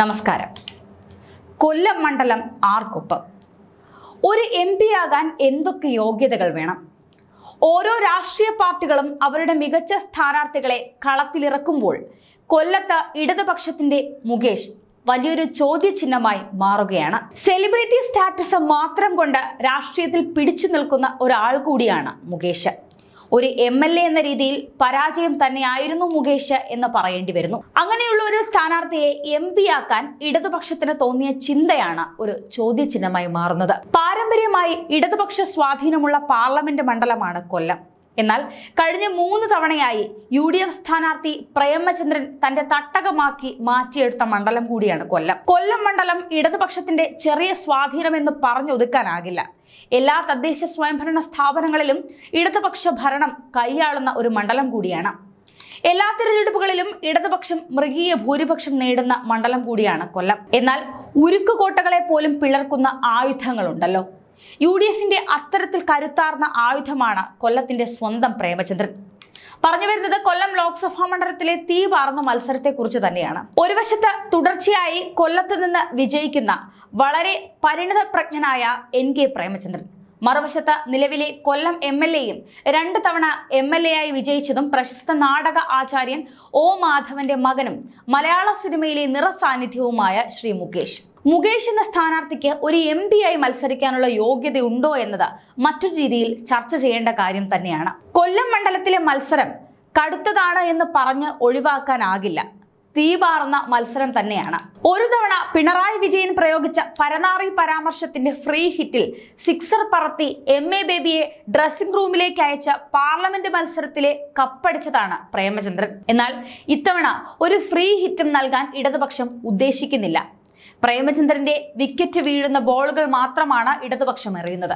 നമസ്കാരം. കൊല്ലം മണ്ഡലം ആർക്കൊപ്പം? ഒരു എം പി ആകാൻ എന്തൊക്കെ യോഗ്യതകൾ വേണം? ഓരോ രാഷ്ട്രീയ പാർട്ടികളും അവരുടെ മികച്ച സ്ഥാനാർത്ഥികളെ കളത്തിലിറക്കുമ്പോൾ കൊല്ലത്ത് ഇടതുപക്ഷത്തിന്റെ മുകേഷ് വലിയൊരു ചോദ്യചിഹ്നമായി മാറുകയാണ്. സെലിബ്രിറ്റി സ്റ്റാറ്റസ് മാത്രം കൊണ്ട് രാഷ്ട്രീയത്തിൽ പിടിച്ചു നിൽക്കുന്ന ഒരാൾ കൂടിയാണ് മുകേഷ്. ഒരു എം എൽ എ എന്ന രീതിയിൽ പരാജയം തന്നെയായിരുന്നു മുകേഷ് എന്ന് പറയേണ്ടി വരുന്നു. അങ്ങനെയുള്ള ഒരു സ്ഥാനാർത്ഥിയെ എം പി ആക്കാൻ ഇടതുപക്ഷത്തിന് തോന്നിയ ചിന്തയാണ് ഒരു ചോദ്യചിഹ്നമായി മാറുന്നത്. പാരമ്പര്യമായി ഇടതുപക്ഷ സ്വാധീനമുള്ള പാർലമെന്റ് മണ്ഡലമാണ് കൊല്ലം. എന്നാൽ കഴിഞ്ഞ മൂന്ന് തവണയായി യു ഡി എഫ് സ്ഥാനാർത്ഥി പ്രേമചന്ദ്രൻ തന്റെ തട്ടകമാക്കി മാറ്റിയെടുത്ത മണ്ഡലം കൂടിയാണ് കൊല്ലം. കൊല്ലം മണ്ഡലം ഇടതുപക്ഷത്തിന്റെ ചെറിയ സ്വാധീനം സ്വാധീനമെന്ന് പറഞ്ഞൊതുക്കാനാകില്ല എല്ലാ തദ്ദേശ സ്വയംഭരണ സ്ഥാപനങ്ങളിലും ഇടതുപക്ഷ ഭരണം കൈയാളുന്ന ഒരു മണ്ഡലം കൂടിയാണ്. എല്ലാ തിരഞ്ഞെടുപ്പുകളിലും ഇടതുപക്ഷം മൃഗീയ ഭൂരിപക്ഷം നേടുന്ന മണ്ഡലം കൂടിയാണ് കൊല്ലം. എന്നാൽ ഉരുക്കുകോട്ടകളെ പോലും പിളർക്കുന്ന ആയുധങ്ങളുണ്ടല്ലോ. യു ഡി എഫിന്റെ അത്തരത്തിൽ കരുത്താർന്ന ആയുധമാണ് കൊല്ലത്തിന്റെ സ്വന്തം പ്രേമചന്ദ്രൻ. പറഞ്ഞു വരുന്നത് കൊല്ലം ലോക്സഭാ മണ്ഡലത്തിലെ തീ പാർന്ന മത്സരത്തെക്കുറിച്ച് തന്നെയാണ്. ഒരു വശത്ത് തുടർച്ചയായി കൊല്ലത്ത് നിന്ന് വിജയിക്കുന്ന വളരെ പരിണിത പ്രജ്ഞനായ എൻ കെ പ്രേമചന്ദ്രൻ. മറുവശത്ത് നിലവിലെ കൊല്ലം എം എൽ എയും രണ്ട് തവണ എം എൽ എ ആയി വിജയിച്ചതും പ്രശസ്ത നാടക ആചാര്യൻ ഒ മാധവന്റെ മകനും മലയാള സിനിമയിലെ നിറസാന്നിധ്യവുമായ ശ്രീ മുകേഷ്. മുകേഷ് എന്ന സ്ഥാനാർത്ഥിക്ക് ഒരു എം പി ആയി മത്സരിക്കാനുള്ള യോഗ്യതയുണ്ടോ എന്നത് മറ്റൊരു രീതിയിൽ ചർച്ച ചെയ്യേണ്ട കാര്യം തന്നെയാണ്. കൊല്ലം മണ്ഡലത്തിലെ മത്സരം കടുത്തതാണ് എന്ന് പറഞ്ഞ് ഒഴിവാക്കാനാകില്ല. തീപാറുന്ന മത്സരം തന്നെയാണ്. ഒരു തവണ പിണറായി വിജയൻ പ്രയോഗിച്ച പരനാറി പരാമർശത്തിന്റെ ഫ്രീ ഹിറ്റിൽ സിക്സർ പറത്തി എം എ ബേബിയെ ഡ്രസ്സിംഗ് റൂമിലേക്ക് അയച്ച പാർലമെന്റ് മത്സരത്തിലെ കപ്പടിച്ചതാണ് പ്രേമചന്ദ്രൻ. എന്നാൽ ഇത്തവണ ഒരു ഫ്രീ ഹിറ്റും നൽകാൻ ഇടതുപക്ഷം ഉദ്ദേശിക്കുന്നില്ല. പ്രേമചന്ദ്രന്റെ വിക്കറ്റ് വീഴുന്ന ബോളുകൾ മാത്രമാണ് ഇടതുപക്ഷം എറിയുന്നത്.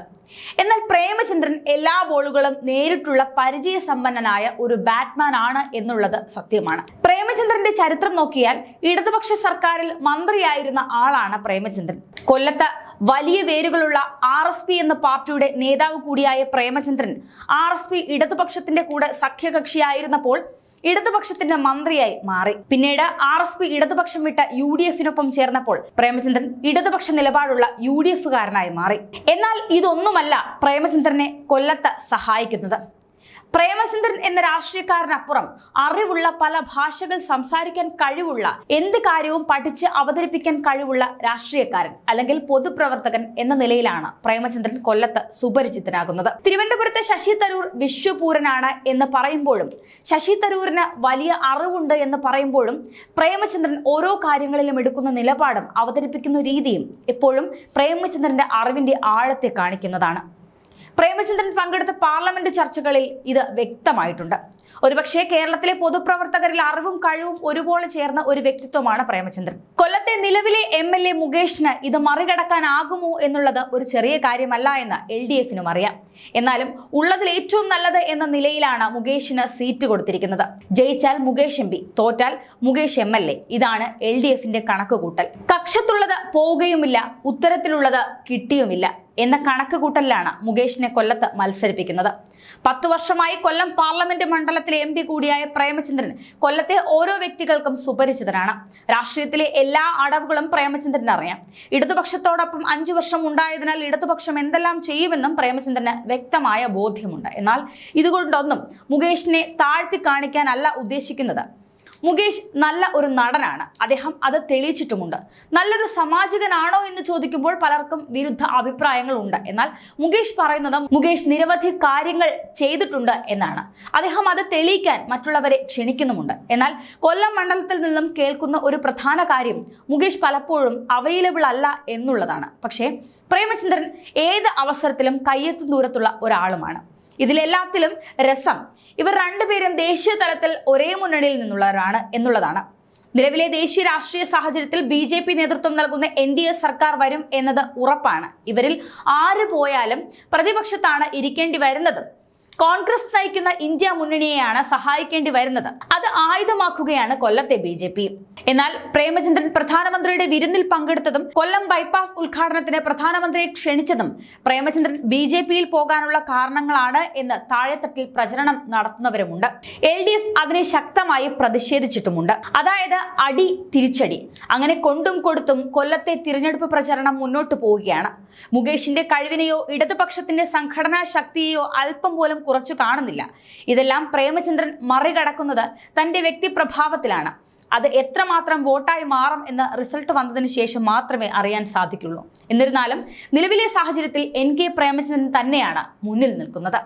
എന്നാൽ പ്രേമചന്ദ്രൻ എല്ലാ ബോളുകളും നേരിട്ടുള്ള പരിചയസമ്പന്നനായ ഒരു ബാറ്റ്മാൻ ആണ് എന്നുള്ളത് സത്യമാണ്. പ്രേമചന്ദ്രന്റെ ചരിത്രം നോക്കിയാൽ ഇടതുപക്ഷ സർക്കാരിൽ മന്ത്രിയായിരുന്ന ആളാണ് പ്രേമചന്ദ്രൻ. കൊല്ലത്ത് വലിയ വേരുകളുള്ള ആർ എസ് പി എന്ന പാർട്ടിയുടെ നേതാവ് കൂടിയായ പ്രേമചന്ദ്രൻ ആർ എസ് പി ഇടതുപക്ഷത്തിന്റെ കൂടെ സഖ്യകക്ഷിയായിരുന്നപ്പോൾ ഇടതുപക്ഷത്തിന്റെ മന്ത്രിയായി മാറി. പിന്നീട് ആർ എസ് പി ഇടതുപക്ഷം വിട്ട യു ഡി എഫിനൊപ്പം ചേർന്നപ്പോൾ പ്രേമചന്ദ്രൻ ഇടതുപക്ഷ നിലപാടുള്ള യു ഡി എഫുകാരനായി മാറി. എന്നാൽ ഇതൊന്നുമല്ല പ്രേമചന്ദ്രനെ കൊല്ലത്ത് സഹായിക്കുന്നത്. പ്രേമചന്ദ്രൻ എന്ന രാഷ്ട്രീയക്കാരനപ്പുറം അറിവുള്ള പല ഭാഷകൾ സംസാരിക്കാൻ കഴിവുള്ള എന്ത് കാര്യവും പഠിച്ച് അവതരിപ്പിക്കാൻ കഴിവുള്ള രാഷ്ട്രീയക്കാരൻ അല്ലെങ്കിൽ പൊതുപ്രവർത്തകൻ എന്ന നിലയിലാണ് പ്രേമചന്ദ്രൻ കൊല്ലത്ത് സുപരിചിതനാകുന്നത്. തിരുവനന്തപുരത്തെ ശശി തരൂർ വിശ്വപൂരനാണ് എന്ന് പറയുമ്പോഴും ശശി തരൂരിന് വലിയ അറിവുണ്ട് എന്ന് പറയുമ്പോഴും പ്രേമചന്ദ്രൻ ഓരോ കാര്യങ്ങളിലും എടുക്കുന്ന നിലപാടും അവതരിപ്പിക്കുന്ന രീതിയും എപ്പോഴും പ്രേമചന്ദ്രന്റെ അറിവിന്റെ ആഴത്തെ കാണിക്കുന്നതാണ്. പ്രേമചന്ദ്രൻ പങ്കെടുത്ത പാർലമെന്റ് ചർച്ചകളിൽ ഇത് വ്യക്തമായിട്ടുണ്ട്. ഒരുപക്ഷെ കേരളത്തിലെ പൊതുപ്രവർത്തകരിൽ അറിവും കഴിവും ഒരുപോലെ ചേർന്ന ഒരു വ്യക്തിത്വമാണ് പ്രേമചന്ദ്രൻ. കൊല്ലത്തെ നിലവിലെ എം എൽ എ മുകേഷിന് ഇത് മറികടക്കാനാകുമോ എന്നുള്ളത് ഒരു ചെറിയ കാര്യമല്ല എന്ന് എൽ ഡി എഫിനും അറിയാം. എന്നാലും ഉള്ളതിൽ ഏറ്റവും നല്ലത് എന്ന നിലയിലാണ് മുകേഷിന് സീറ്റ് കൊടുത്തിരിക്കുന്നത്. ജയിച്ചാൽ മുകേഷ് എം പി തോറ്റാൽ മുകേഷ് എം എൽ എ. ഇതാണ് എൽ ഡി എഫിന്റെ കണക്കുകൂട്ടൽ. കക്ഷത്തുള്ളത് പോവുകയുമില്ല ഉത്തരത്തിലുള്ളത് കിട്ടിയുമില്ല എന്ന കണക്കുകൂട്ടലിലാണ് മുകേഷിനെ കൊല്ലത്ത് മത്സരിപ്പിക്കുന്നത്. പത്തു വർഷമായി കൊല്ലം പാർലമെന്റ് മണ്ഡലത്തിലെ എം കൂടിയായ പ്രേമചന്ദ്രൻ കൊല്ലത്തെ ഓരോ വ്യക്തികൾക്കും സുപരിചിതനാണ്. രാഷ്ട്രീയത്തിലെ എല്ലാ അടവുകളും പ്രേമചന്ദ്രൻ അറിയാം. ഇടതുപക്ഷത്തോടൊപ്പം അഞ്ചു വർഷം ഉണ്ടായതിനാൽ ഇടതുപക്ഷം എന്തെല്ലാം ചെയ്യുമെന്നും പ്രേമചന്ദ്രന് വ്യക്തമായ ബോധ്യമുണ്ട്. എന്നാൽ ഇതുകൊണ്ടൊന്നും മുകേഷിനെ താഴ്ത്തി കാണിക്കാനല്ല ഉദ്ദേശിക്കുന്നത്. മുകേഷ് നല്ല ഒരു നടനാണ്. അദ്ദേഹം അത് തെളിയിച്ചിട്ടുമുണ്ട്. നല്ലൊരു സമാജകനാണോ എന്ന് ചോദിക്കുമ്പോൾ പലർക്കും വിരുദ്ധ അഭിപ്രായങ്ങൾ ഉണ്ട് എന്നാൽ മുകേഷ് പറയുന്നത് മുകേഷ് നിരവധി കാര്യങ്ങൾ ചെയ്തിട്ടുണ്ട് എന്നാണ്. അദ്ദേഹം അത് തെളിയിക്കാൻ മറ്റുള്ളവരെ ക്ഷണിക്കുന്നുമുണ്ട്. എന്നാൽ കൊല്ലം മണ്ഡലത്തിൽ നിന്നും കേൾക്കുന്ന ഒരു പ്രധാന കാര്യം മുകേഷ് പലപ്പോഴും അവൈലബിൾ അല്ല എന്നുള്ളതാണ്. പക്ഷേ പ്രേമചന്ദ്രൻ ഏത് അവസരത്തിലും കയ്യെത്തും ദൂരത്തുള്ള ഒരാളുമാണ്. ഇതിലെല്ലാത്തിലും രസം. ഇവർ രണ്ടുപേരും ദേശീയ തലത്തിൽ ഒരേ മുന്നണിയിൽ നിന്നുള്ളവരാണ് എന്നുള്ളതാണ്. നിലവിലെ ദേശീയ രാഷ്ട്രീയ സാഹചര്യത്തിൽ ബി ജെ പി നേതൃത്വം നൽകുന്ന എൻ ഡി എ സർക്കാർ വരും എന്നത് ഉറപ്പാണ്. ഇവരിൽ ആര് പോയാലും പ്രതിപക്ഷത്താണ് ഇരിക്കേണ്ടി വരുന്നത്. കോൺഗ്രസ് നയിക്കുന്ന ഇന്ത്യ മുന്നണിയെയാണ് സഹായിക്കേണ്ടി വരുന്നത്. അത് ആയുധമാക്കുകയാണ് കൊല്ലത്തെ ബി എന്നാൽ പ്രേമചന്ദ്രൻ പ്രധാനമന്ത്രിയുടെ വിരുന്നിൽ പങ്കെടുത്തതും കൊല്ലം ബൈപ്പാസ് ഉദ്ഘാടനത്തിന് പ്രധാനമന്ത്രിയെ ക്ഷണിച്ചതും പ്രേമചന്ദ്രൻ ബി ജെ പിയിൽ പോകാനുള്ള കാരണങ്ങളാണ് എന്ന് താഴെത്തട്ടിൽ പ്രചരണം നടത്തുന്നവരുമുണ്ട്. എൽ ഡി എഫ് അതിനെ ശക്തമായി പ്രതിഷേധിച്ചിട്ടുമുണ്ട്. അതായത് അടി തിരിച്ചടി. അങ്ങനെ കൊണ്ടും കൊടുത്തും കൊല്ലത്തെ തിരഞ്ഞെടുപ്പ് പ്രചരണം മുന്നോട്ട് പോവുകയാണ്. മുകേഷിന്റെ കഴിവിനെയോ ഇടതുപക്ഷത്തിന്റെ സംഘടനാ ശക്തിയെയോ അല്പം പോലും കുറച്ചു കാണുന്നില്ല. ഇതെല്ലാം പ്രേമചന്ദ്രൻ മറികടക്കുന്നത് തന്റെ വ്യക്തിപ്രഭാവത്തിലാണ്. അത് എത്രമാത്രം വോട്ടായി മാറും എന്ന് റിസൾട്ട് വന്നതിന് ശേഷം മാത്രമേ അറിയാൻ സാധിക്കുള്ളൂ. എന്നിരുന്നാലും നിലവിലെ സാഹചര്യത്തിൽ എൻ കെ പ്രേമചന്ദ്രൻ തന്നെയാണ് മുന്നിൽ നിൽക്കുന്നത്.